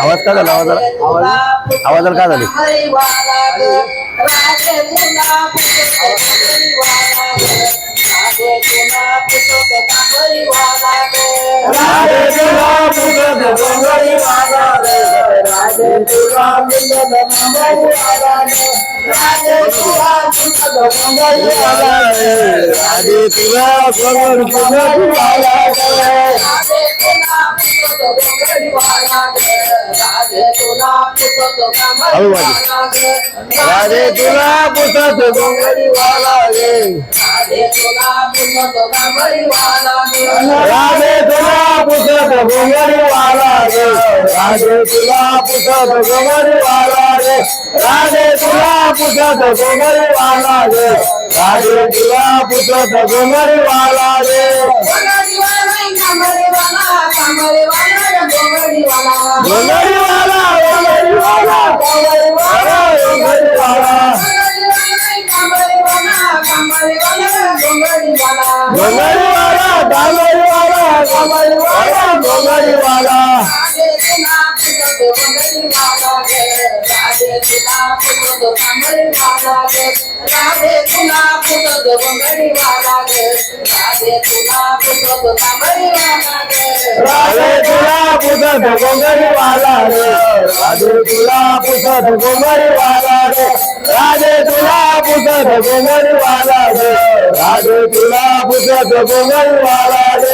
आवाज का झाला आवाज आवाज आवाजाला का झाली राधे तुला हलू बाजी राधे तुला पुता तो गंगड़ी वाला गे राधे तुला पुता तो गंगड़ी वाला गे राधे तुला पुता तो गंगड़ी वाला गे राधे तुला पुता तो गंगड़ी वाला गे राधे तुला पुता तो गंगड़ी वाला गे राधे तुला पुता तो गंगड़ी वाला गे कांबरेवाला कांबरेवाला गोवरीवाला ಒಂದು ಕಮರಿ ವಾಲಾಗ ರಾಧೆ ಗುಲಾಬ್ ಒಂದು ಬಂಗಡಿ ವಾಲಾಗ ರಾಧೆ ಗುಲಾಬ್ ಒಂದು ಕಮರಿ ವಾಲಾಗ ರಾಧೆ ಗುಲಾಬ್ ಒಂದು ಬಂಗಡಿ ವಾಲಾಗ ರಾಧೆ ಗುಲಾಬ್ ಒಂದು ಬಂಗಡಿ ವಾಲಾಗ ರಾಧೆ ಗುಲಾಬ್ ಒಂದು ಬಂಗಡಿ ವಾಲಾಗ ರಾಧೆ ಗುಲಾಬ್ ಒಂದು ಬಂಗಡಿ ವಾಲಾಗ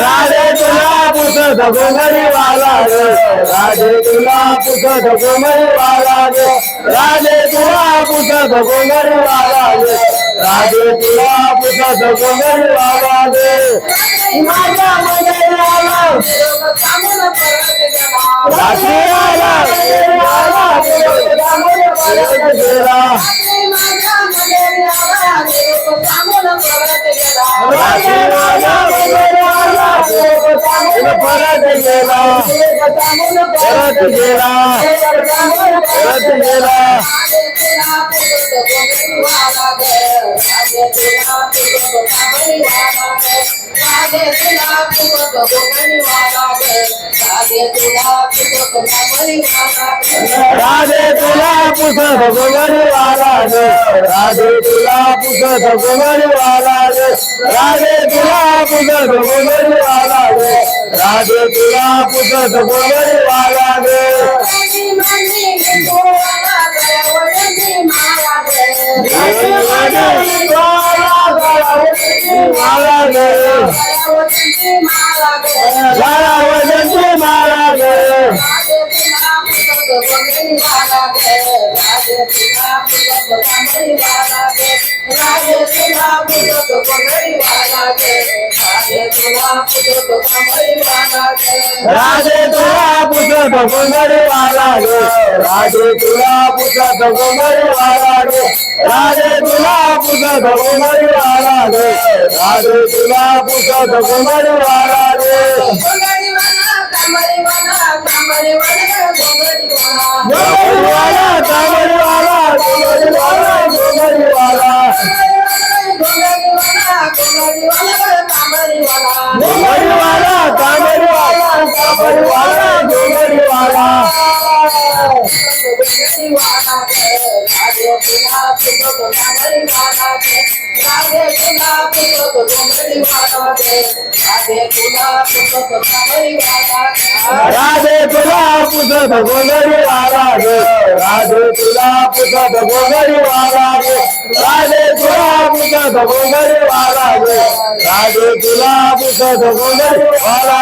राजे तुला पुत्र दगोमरी वाला रे। राजे तुला पुत्र दगोमरी वाला रे राजे तुला पुत्र दगोमरी वाला रे। राधे तुला पुसा सगोदर बाबा दे माझ्या मजर आला राखी आला परत गेला परत गेला परत गेला राधे तुला पुष्प भगवान वाला है राधे तुला पुष्प भगवान वाला है राधे तुला पुष्प भगवान वाला है राधे तुला पुष्प भगवान वाला वाला वाला है राजे तुला पुत्र भगवंगरे वाला गे राजे तुला पुत्र भगवंगरे वाला गे राजे तुला పుస ధమరి వారాగే రాధే తులా పుస ధమరి వారాగే వారా राधे गुलाब को तो वाला राधे गुलाब को तो वाला है राधे गुलाब को तो वाला है राधे गुलाब को तो कमरी वाला